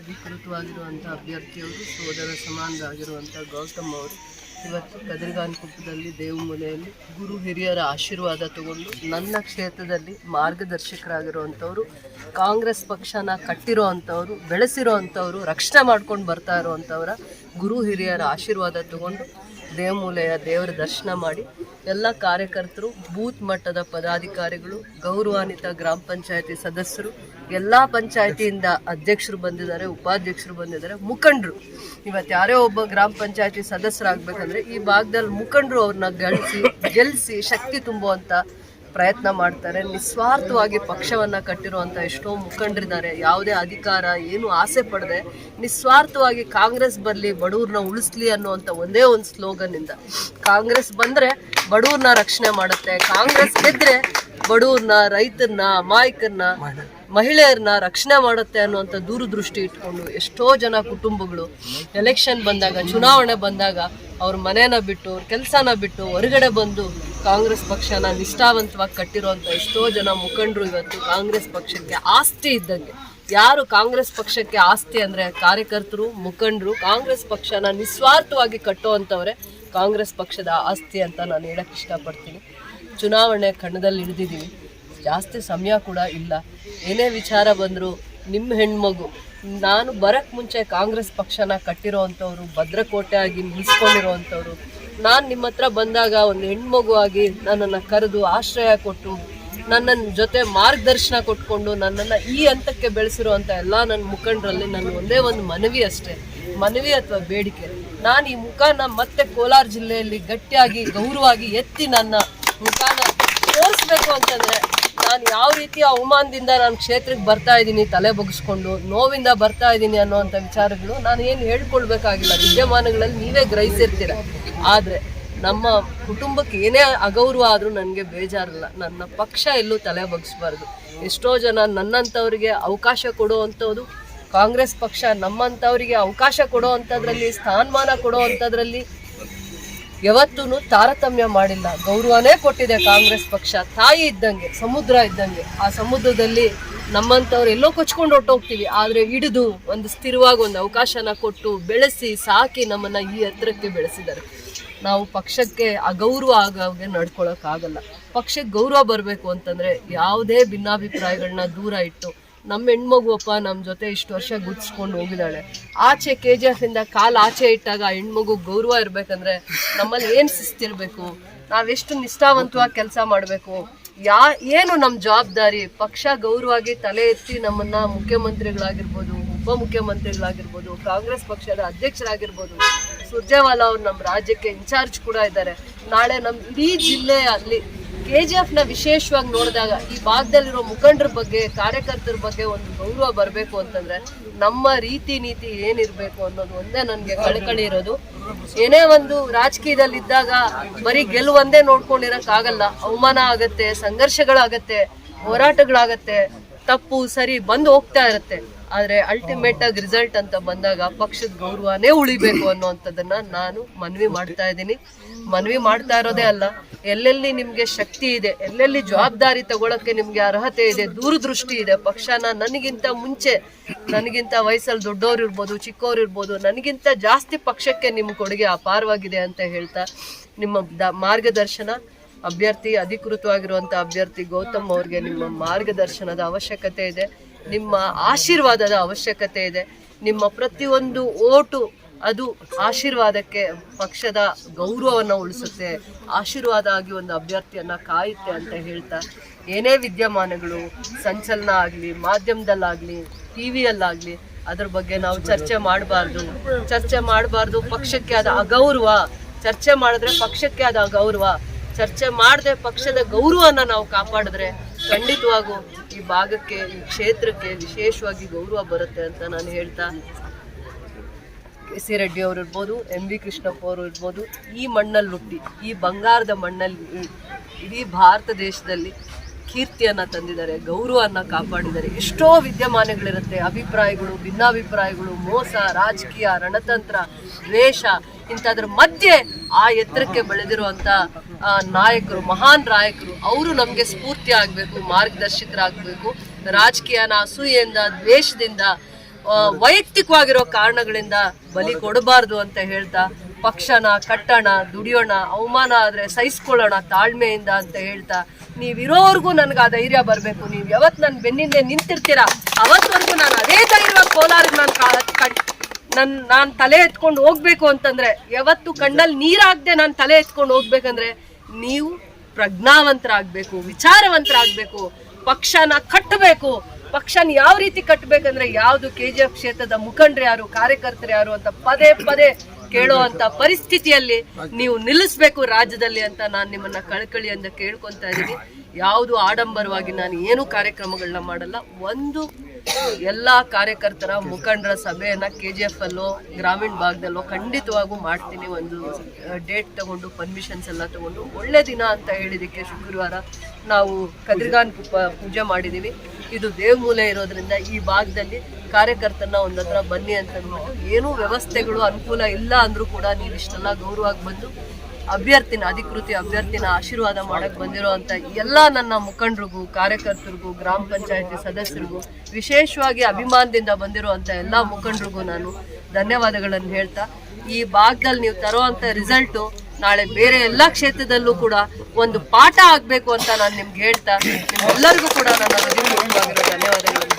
ಅಧಿಕೃತವಾಗಿರುವಂಥ ಅಭ್ಯರ್ಥಿಯವರು ಸೋದರ ಸಮಾನರಾಗಿರುವಂಥ ಗೌತಮ್ ಅವರು ಇವತ್ತು ಕದಿರ್ಗಾನ್ ಕುಪ್ಪದಲ್ಲಿ ದೇವಮೂಲೆಯಲ್ಲಿ ಗುರು ಹಿರಿಯರ ಆಶೀರ್ವಾದ ತಗೊಂಡು ನನ್ನ ಕ್ಷೇತ್ರದಲ್ಲಿ ಮಾರ್ಗದರ್ಶಕರಾಗಿರುವಂಥವ್ರು, ಕಾಂಗ್ರೆಸ್ ಪಕ್ಷನ ಕಟ್ಟಿರೋ ಅಂಥವ್ರು ಬೆಳೆಸಿರೋ ರಕ್ಷಣೆ ಮಾಡ್ಕೊಂಡು ಬರ್ತಾ ಇರುವಂಥವ್ರ ಗುರು ಹಿರಿಯರ ಆಶೀರ್ವಾದ ತಗೊಂಡು ದೇವಮೂಲೆಯ ದೇವರ ದರ್ಶನ ಮಾಡಿ ಎಲ್ಲ ಕಾರ್ಯಕರ್ತರು ಬೂತ್ ಮಟ್ಟದ ಪದಾಧಿಕಾರಿಗಳು, ಗೌರವಾನ್ವಿತ ಗ್ರಾಮ ಪಂಚಾಯತಿ ಸದಸ್ಯರು, ಎಲ್ಲ ಪಂಚಾಯತಿಯಿಂದ ಅಧ್ಯಕ್ಷರು ಬಂದಿದ್ದಾರೆ, ಉಪಾಧ್ಯಕ್ಷರು ಬಂದಿದ್ದಾರೆ, ಮುಖಂಡರು. ಇವತ್ತು ಯಾರೇ ಒಬ್ಬ ಗ್ರಾಮ ಪಂಚಾಯತಿ ಸದಸ್ಯರಾಗಬೇಕಂದ್ರೆ ಈ ಭಾಗದಲ್ಲಿ ಮುಖಂಡರು ಅವ್ರನ್ನ ಗಳಿಸಿ ಗೆಲ್ಲಿಸಿ ಶಕ್ತಿ ತುಂಬುವಂಥ ಪ್ರಯತ್ನ ಮಾಡ್ತಾರೆ. ನಿಸ್ವಾರ್ಥವಾಗಿ ಪಕ್ಷವನ್ನ ಕಟ್ಟಿರುವಂತ ಎಷ್ಟೋ ಮುಖಂಡರಿದ್ದಾರೆ. ಯಾವುದೇ ಅಧಿಕಾರ, ಏನು ಆಸೆ ಪಡದೆ ನಿಸ್ವಾರ್ಥವಾಗಿ ಕಾಂಗ್ರೆಸ್ ಬರಲಿ, ಬಡವ್ರನ್ನ ಉಳಿಸ್ಲಿ ಅನ್ನುವಂಥ ಒಂದೇ ಒಂದು ಸ್ಲೋಗನ್ ಇಂದ ಕಾಂಗ್ರೆಸ್ ಬಂದ್ರೆ ಬಡವ್ರನ್ನ ರಕ್ಷಣೆ ಮಾಡುತ್ತೆ. ಕಾಂಗ್ರೆಸ್ ಗೆದ್ರೆ ಬಡವ್ರನ್ನ ರೈತರನ್ನ ಅಮಾಯಕರನ್ನ ಮಹಿಳೆಯರನ್ನ ರಕ್ಷಣೆ ಮಾಡುತ್ತೆ ಅನ್ನುವಂಥ ದೂರದೃಷ್ಟಿ ಇಟ್ಕೊಂಡು ಎಷ್ಟೋ ಜನ ಕುಟುಂಬಗಳು ಎಲೆಕ್ಷನ್ ಬಂದಾಗ, ಚುನಾವಣೆ ಬಂದಾಗ ಅವ್ರ ಮನೇನ ಬಿಟ್ಟು, ಅವ್ರ ಕೆಲಸನ ಬಿಟ್ಟು ಹೊರಗಡೆ ಬಂದು ಕಾಂಗ್ರೆಸ್ ಪಕ್ಷನ ನಿಷ್ಠಾವಂತವಾಗಿ ಕಟ್ಟಿರುವಂಥ ಎಷ್ಟೋ ಜನ ಮುಖಂಡರು ಇವತ್ತು ಕಾಂಗ್ರೆಸ್ ಪಕ್ಷಕ್ಕೆ ಆಸ್ತಿ ಇದ್ದಂಗೆ. ಯಾರು ಕಾಂಗ್ರೆಸ್ ಪಕ್ಷಕ್ಕೆ ಆಸ್ತಿ ಅಂದ್ರೆ ಕಾರ್ಯಕರ್ತರು, ಮುಖಂಡರು, ಕಾಂಗ್ರೆಸ್ ಪಕ್ಷನ ನಿಸ್ವಾರ್ಥವಾಗಿ ಕಟ್ಟುವಂಥವ್ರೆ ಕಾಂಗ್ರೆಸ್ ಪಕ್ಷದ ಆಸ್ತಿ ಅಂತ ನಾನು ಹೇಳಕ್ ಇಷ್ಟಪಡ್ತೀನಿ. ಚುನಾವಣೆ ಕಣ್ಣದಲ್ಲಿ ಹಿಡಿದಿದ್ದೀವಿ. ಜಾಸ್ತಿ ಸಮಯ ಕೂಡ ಇಲ್ಲ. ಏನೇ ವಿಚಾರ ಬಂದರೂ ನಿಮ್ಮ ಹೆಣ್ಮಗು, ನಾನು ಬರಕ್ಕೆ ಮುಂಚೆ ಕಾಂಗ್ರೆಸ್ ಪಕ್ಷನ ಕಟ್ಟಿರೋ ಅಂಥವ್ರು ಭದ್ರಕೋಟೆ ಆಗಿ ನಿಲ್ಸ್ಕೊಂಡಿರೋ ನಾನು ನಿಮ್ಮ ಹತ್ರ ಬಂದಾಗ ಒಂದು ಹೆಣ್ಮಗು ಆಗಿ ನನ್ನನ್ನು ಕರೆದು ಆಶ್ರಯ ಕೊಟ್ಟು ನನ್ನನ್ನು ಜೊತೆ ಮಾರ್ಗದರ್ಶನ ಕೊಟ್ಕೊಂಡು ನನ್ನನ್ನು ಈ ಹಂತಕ್ಕೆ ಬೆಳೆಸಿರುವಂಥ ಎಲ್ಲ ನನ್ನ ಮುಖಂಡರಲ್ಲಿ ನನ್ನ ಒಂದೇ ಒಂದು ಮನವಿ ಅಷ್ಟೇ. ಮನವಿ ಅಥವಾ ಬೇಡಿಕೆ. ನಾನು ಈ ಮುಖಾನ ಮತ್ತೆ ಕೋಲಾರ ಜಿಲ್ಲೆಯಲ್ಲಿ ಗಟ್ಟಿಯಾಗಿ ಗೌರವವಾಗಿ ಎತ್ತಿ ನನ್ನ ಮುಖಾನ ತೋರಿಸ್ಬೇಕು ಅಂತಂದ್ರೆ ನಾನು ಯಾವ ರೀತಿ ಅವಮಾನದಿಂದ ನಾನು ಕ್ಷೇತ್ರಕ್ಕೆ ಬರ್ತಾ ಇದ್ದೀನಿ, ತಲೆ ಬಗ್ಸ್ಕೊಂಡು ನೋವಿಂದ ಬರ್ತಾ ಇದ್ದೀನಿ ಅನ್ನೋವಂಥ ವಿಚಾರಗಳು ನಾನು ಏನು ಹೇಳ್ಕೊಳ್ಬೇಕಾಗಿಲ್ಲ. ವಿದ್ಯಮಾನಗಳಲ್ಲಿ ನೀವೇ ಗ್ರಹಿಸಿರ್ತೀರ. ಆದರೆ ನಮ್ಮ ಕುಟುಂಬಕ್ಕೆ ಏನೇ ಅಗೌರವ ಆದರೂ ನನಗೆ ಬೇಜಾರಿಲ್ಲ. ನನ್ನ ಪಕ್ಷ ಎಲ್ಲೂ ತಲೆ ಬಗ್ಸ್ಬಾರ್ದು. ಎಷ್ಟೋ ಜನ ನನ್ನಂಥವ್ರಿಗೆ ಅವಕಾಶ ಕೊಡುವಂಥದ್ದು ಕಾಂಗ್ರೆಸ್ ಪಕ್ಷ ನಮ್ಮಂಥವರಿಗೆ ಅವಕಾಶ ಕೊಡೋ ಅಂಥದ್ರಲ್ಲಿ ಸ್ಥಾನಮಾನ ಕೊಡೋ ಅಂಥದ್ರಲ್ಲಿ ಯಾವತ್ತೂ ತಾರತಮ್ಯ ಮಾಡಿಲ್ಲ. ಗೌರವನೇ ಕೊಟ್ಟಿದೆ ಕಾಂಗ್ರೆಸ್ ಪಕ್ಷ. ತಾಯಿ ಇದ್ದಂಗೆ, ಸಮುದ್ರ ಇದ್ದಂಗೆ. ಆ ಸಮುದ್ರದಲ್ಲಿ ನಮ್ಮಂಥವ್ರು ಎಲ್ಲೋ ಕೊಚ್ಕೊಂಡು ಹೊಟ್ಟೋಗ್ತೀವಿ ಆದರೆ ಹಿಡಿದು ಒಂದು ಸ್ಥಿರವಾಗಿ ಒಂದು ಅವಕಾಶನ ಕೊಟ್ಟು ಬೆಳೆಸಿ, ಸಾಕಿ ನಮ್ಮನ್ನು ಈ ಎತ್ತರಕ್ಕೆ ಬೆಳೆಸಿದ್ದಾರೆ. ನಾವು ಪಕ್ಷಕ್ಕೆ ಅಗೌರವ ಆಗೋಗೆ ನಡ್ಕೊಳಕ್ಕಾಗಲ್ಲ. ಪಕ್ಷಕ್ಕೆ ಗೌರವ ಬರಬೇಕು ಅಂತಂದರೆ ಯಾವುದೇ ಭಿನ್ನಾಭಿಪ್ರಾಯಗಳನ್ನ ದೂರ ಇಟ್ಟು ನಮ್ಮ ಹೆಣ್ಮಗುವಪ್ಪ ನಮ್ಮ ಜೊತೆ ಇಷ್ಟು ವರ್ಷ ಗುರ್ಸ್ಕೊಂಡು ಹೋಗಿದ್ದಾಳೆ. ಆಚೆ ಕೆ ಜಿ ಇಂದ ಕಾಲು ಆಚೆ ಇಟ್ಟಾಗ ಆ ಹೆಣ್ಮಗು ಗೌರವ ಇರಬೇಕಂದ್ರೆ ನಮ್ಮಲ್ಲಿ ಏನು ಶಿಸ್ತಿರಬೇಕು ನಾವೆಷ್ಟು ನಿಷ್ಠಾವಂತವಾಗಿ ಕೆಲಸ ಮಾಡಬೇಕು? ಯಾ, ಏನು ನಮ್ಮ ಜವಾಬ್ದಾರಿ? ಪಕ್ಷ ಗೌರವವಾಗಿ ತಲೆ ಎತ್ತಿ ನಮ್ಮನ್ನ ಮುಖ್ಯಮಂತ್ರಿಗಳಾಗಿರ್ಬೋದು, ಉಪಮುಖ್ಯಮಂತ್ರಿಗಳಾಗಿರ್ಬೋದು, ಕಾಂಗ್ರೆಸ್ ಪಕ್ಷದ ಅಧ್ಯಕ್ಷರಾಗಿರ್ಬೋದು, ಸುರ್ಜೇವಾಲಾ ಅವ್ರು ನಮ್ಮ ರಾಜ್ಯಕ್ಕೆ ಇನ್ಚಾರ್ಜ್ ಕೂಡ ಇದ್ದಾರೆ. ನಾಳೆ ನಮ್ಮ ಇಡೀ ಜಿಲ್ಲೆಯಲ್ಲಿ ಕೆ ಜಿ ಎಫ್ನ ವಿಶೇಷವಾಗಿ ನೋಡಿದಾಗ ಈ ಭಾಗದಲ್ಲಿರೋ ಮುಖಂಡರ ಬಗ್ಗೆ, ಕಾರ್ಯಕರ್ತರ ಬಗ್ಗೆ ಒಂದು ಗೌರವ ಬರಬೇಕು ಅಂತಂದ್ರೆ ನಮ್ಮ ರೀತಿ ನೀತಿ ಏನಿರಬೇಕು ಅನ್ನೋದು ಒಂದೇ ನನಗೆ ಕಳಕಳಿ ಇರೋದು. ಏನೇ ಒಂದು ರಾಜಕೀಯದಲ್ಲಿ ಇದ್ದಾಗ ಬರೀ ಗೆಲುವಂದೇ ನೋಡ್ಕೊಂಡಿರೋಕ್ಕಾಗಲ್ಲ. ಅವಮಾನ ಆಗತ್ತೆ, ಸಂಘರ್ಷಗಳಾಗತ್ತೆ, ಹೋರಾಟಗಳಾಗತ್ತೆ, ತಪ್ಪು, ಸರಿ ಬಂದು ಹೋಗ್ತಾ ಇರುತ್ತೆ. ಆದ್ರೆ ಅಲ್ಟಿಮೇಟ್ ಆಗಿ ರಿಸಲ್ಟ್ ಅಂತ ಬಂದಾಗ ಪಕ್ಷದ ಗೌರವನೇ ಉಳಿಬೇಕು ಅನ್ನುವಂಥದ್ದನ್ನ ನಾನು ಮನವಿ ಮಾಡ್ತಾ ಇದ್ದೀನಿ. ಮನವಿ ಮಾಡ್ತಾ ಇರೋದೇ ಅಲ್ಲ. ಎಲ್ಲೆಲ್ಲಿ ನಿಮ್ಗೆ ಶಕ್ತಿ ಇದೆ, ಎಲ್ಲೆಲ್ಲಿ ಜವಾಬ್ದಾರಿ ತಗೊಳಕ್ಕೆ ನಿಮ್ಗೆ ಅರ್ಹತೆ ಇದೆ, ದೂರದೃಷ್ಟಿ ಇದೆ, ಪಕ್ಷನ ನನಗಿಂತ ಮುಂಚೆ, ನನಗಿಂತ ವಯಸ್ಸಲ್ಲಿ ದೊಡ್ಡವ್ರು ಇರ್ಬೋದು ಚಿಕ್ಕವ್ರು ಇರ್ಬೋದು, ನನಗಿಂತ ಜಾಸ್ತಿ ಪಕ್ಷಕ್ಕೆ ನಿಮ್ಮ ಕೊಡುಗೆ ಅಪಾರವಾಗಿದೆ ಅಂತ ಹೇಳ್ತಾ ನಿಮ್ಮ ದ ಮಾರ್ಗದರ್ಶನ, ಅಭ್ಯರ್ಥಿ ಅಧಿಕೃತವಾಗಿರುವಂಥ ಅಭ್ಯರ್ಥಿ ಗೌತಮ್ ಅವ್ರಿಗೆ ನಿಮ್ಮ ಮಾರ್ಗದರ್ಶನದ ಅವಶ್ಯಕತೆ ಇದೆ, ನಿಮ್ಮ ಆಶೀರ್ವಾದದ ಅವಶ್ಯಕತೆ ಇದೆ, ನಿಮ್ಮ ಪ್ರತಿಯೊಂದು ಓಟು ಅದು ಆಶೀರ್ವಾದಕ್ಕೆ ಪಕ್ಷದ ಗೌರವವನ್ನು ಉಳಿಸುತ್ತೆ. ಆಶೀರ್ವಾದ ಆಗಿ ಒಂದು ಅಭ್ಯರ್ಥಿಯನ್ನು ಕಾಯುತ್ತೆ ಅಂತ ಹೇಳ್ತಾ ಏನೇ ವಿದ್ಯಮಾನಗಳು ಸಂಚಲನ ಆಗಲಿ ಮಾಧ್ಯಮದಲ್ಲಾಗಲಿ, ಟಿ ವಿಯಲ್ಲಾಗಲಿ, ಅದ್ರ ಬಗ್ಗೆ ನಾವು ಚರ್ಚೆ ಮಾಡಬಾರ್ದು. ಚರ್ಚೆ ಮಾಡಬಾರ್ದು, ಪಕ್ಷಕ್ಕೆ ಆದ ಅಗೌರವ. ಚರ್ಚೆ ಮಾಡಿದ್ರೆ ಪಕ್ಷಕ್ಕೆ ಆದ ಅಗೌರವ. ಚರ್ಚೆ ಮಾಡದೆ ಪಕ್ಷದ ಗೌರವನ ನಾವು ಕಾಪಾಡಿದ್ರೆ ಖಂಡಿತವಾಗೂ ಈ ಭಾಗಕ್ಕೆ, ಈ ಕ್ಷೇತ್ರಕ್ಕೆ ವಿಶೇಷವಾಗಿ ಗೌರವ ಬರುತ್ತೆ ಅಂತ ನಾನು ಹೇಳ್ತಾ ಕೆ ಸಿ ರೆಡ್ಡಿ ಅವರು ಇರ್ಬೋದು, ಎಂ ವಿ ಕೃಷ್ಣಪ್ಪ ಅವರು ಇರ್ಬೋದು, ಈ ಮಣ್ಣಲ್ಲಿ ಹುಟ್ಟಿ, ಈ ಬಂಗಾರದ ಮಣ್ಣಲ್ಲಿ ಇಡೀ ಭಾರತ ದೇಶದಲ್ಲಿ ಕೀರ್ತಿಯನ್ನು ತಂದಿದ್ದಾರೆ ಗೌರವವನ್ನು ಕಾಪಾಡಿದ್ದಾರೆ. ಎಷ್ಟೋ ವಿದ್ಯಮಾನಗಳಿರುತ್ತೆ, ಅಭಿಪ್ರಾಯಗಳು, ಭಿನ್ನಾಭಿಪ್ರಾಯಗಳು, ಮೋಸ, ರಾಜಕೀಯ, ರಣತಂತ್ರ, ದ್ವೇಷ, ಇಂಥದ್ರ ಮಧ್ಯೆ ಆ ಎತ್ತರಕ್ಕೆ ಬೆಳೆದಿರುವಂಥ ನಾಯಕರು, ಮಹಾನ್ ನಾಯಕರು, ಅವರು ನಮಗೆ ಸ್ಫೂರ್ತಿ ಆಗಬೇಕು ಮಾರ್ಗದರ್ಶಕರಾಗಬೇಕು ರಾಜಕೀಯನ ಅಸೂಯೆಯಿಂದ, ದ್ವೇಷದಿಂದ ವೈಯಕ್ತಿಕವಾಗಿರೋ ಕಾರಣಗಳಿಂದ ಬಲಿ ಕೊಡಬಾರ್ದು ಅಂತ ಹೇಳ್ತಾ, ಪಕ್ಷನ, ಕಟ್ಟಣ, ದುಡಿಯೋಣ, ಅವಮಾನ ಆದ್ರೆ ಸಹಿಸ್ಕೊಳ್ಳೋಣ, ತಾಳ್ಮೆಯಿಂದ ಅಂತ ಹೇಳ್ತಾ ನೀವಿರೋವರೆಗೂ ನನಗೆ ಆ ಧೈರ್ಯ ಬರಬೇಕು, ನೀವು ಯಾವತ್ತು ನನ್ನ ಬೆನ್ನಿಂದೆ ನಿಂತಿರ್ತೀರಾ, ಅವತ್ತವರೆಗೂ ನಾನು ಅದೇ ಧೈರ್ಯ ಕೋಲಾರಿಗೆ ನಾನು ನನ್, ನಾನು ತಲೆ ಎತ್ಕೊಂಡು ಹೋಗ್ಬೇಕು ಅಂತಂದ್ರೆ, ಯಾವತ್ತು ಕಣ್ಣಲ್ಲಿ ನೀರಾಗದೆ ನಾನು ತಲೆ ಎತ್ಕೊಂಡು ಹೋಗ್ಬೇಕಂದ್ರೆ, ನೀವು ಪ್ರಜ್ಞಾವಂತರಾಗ್ಬೇಕು, ವಿಚಾರವಂತರಾಗ್ಬೇಕು, ಪಕ್ಷನ ಕಟ್ಟಬೇಕು ಪಕ್ಷನ ಯಾವ ರೀತಿ ಕಟ್ಟಬೇಕಂದ್ರೆ ಯಾವುದು ಕೆ ಜಿ ಎಫ್ ಕ್ಷೇತ್ರದ ಮುಖಂಡರು ಯಾರು, ಕಾರ್ಯಕರ್ತರು ಯಾರು ಅಂತ ಪದೇ ಪದೇ ಕೇಳೋ ಅಂತ ಪರಿಸ್ಥಿತಿಯಲ್ಲಿ ನೀವು ನಿಲ್ಲಿಸ್ಬೇಕು ರಾಜ್ಯದಲ್ಲಿ ಅಂತ ನಾನು ನಿಮ್ಮನ್ನ ಕಳಕಳಿಯಿಂದ ಕೇಳ್ಕೊಂತ ಇದ್ದೀನಿ ಯಾವುದು ಆಡಂಬರವಾಗಿ ನಾನು ಏನು ಕಾರ್ಯಕ್ರಮಗಳನ್ನ ಮಾಡಲ್ಲ. ಒಂದು ಎಲ್ಲಾ ಕಾರ್ಯಕರ್ತರ ಮುಖಂಡರ ಸಭೆಯನ್ನ ಕೆ ಜಿ ಎಫ್ ಅಲ್ಲೋ ಗ್ರಾಮೀಣ ಭಾಗದಲ್ಲೋ ಖಂಡಿತವಾಗೂ ಮಾಡ್ತೀನಿ. ಒಂದು ಡೇಟ್ ತಗೊಂಡು ಪರ್ಮಿಷನ್ಸ್ ಎಲ್ಲ ತಗೊಂಡು, ಒಳ್ಳೆ ದಿನ ಅಂತ ಹೇಳಿದಕ್ಕೆ ಶುಕ್ರವಾರ ನಾವು ಕದ್ರಿಗಾನ್ ಪೂಜೆ ಮಾಡಿದೀವಿ. ಇದು ದೇವಮೂಲೆ ಇರೋದ್ರಿಂದ ಈ ಭಾಗದಲ್ಲಿ ಕಾರ್ಯಕರ್ತನ ಒಂದತ್ರ ಬನ್ನಿ ಅಂತ ಅಂದ್ಬಿಟ್ಟು ಏನೂ ವ್ಯವಸ್ಥೆಗಳು ಅನುಕೂಲ ಇಲ್ಲ ಅಂದ್ರೂ ಕೂಡ ನೀವು ಇಷ್ಟೆಲ್ಲ ಗೌರವಾಗಿ ಬಂದು ಅಭ್ಯರ್ಥಿನ, ಅಧಿಕೃತಿ ಅಭ್ಯರ್ಥಿನ ಆಶೀರ್ವಾದ ಮಾಡಕ್ ಬಂದಿರೋ ಅಂತ ಎಲ್ಲ ನನ್ನ ಮುಖಂಡರಿಗೂ, ಕಾರ್ಯಕರ್ತರಿಗೂ, ಗ್ರಾಮ ಪಂಚಾಯತಿ ಸದಸ್ಯರಿಗೂ, ವಿಶೇಷವಾಗಿ ಅಭಿಮಾನದಿಂದ ಬಂದಿರೋ ಅಂತ ಎಲ್ಲ ಮುಖಂಡರಿಗೂ ನಾನು ಧನ್ಯವಾದಗಳನ್ನು ಹೇಳ್ತಾ, ಈ ಭಾಗದಲ್ಲಿ ನೀವು ತರುವಂತ ರಿಸಲ್ಟು ನಾಳೆ ಬೇರೆ ಎಲ್ಲ ಕ್ಷೇತ್ರದಲ್ಲೂ ಕೂಡ ಒಂದು ಪಾಠ ಆಗ್ಬೇಕು ಅಂತ ನಾನು ನಿಮ್ಗೆ ಹೇಳ್ತಾ ನಿಮ್ಗೆಲ್ಲರಿಗೂ ಕೂಡ ನನ್ನ ಧನ್ಯವಾದಗಳು.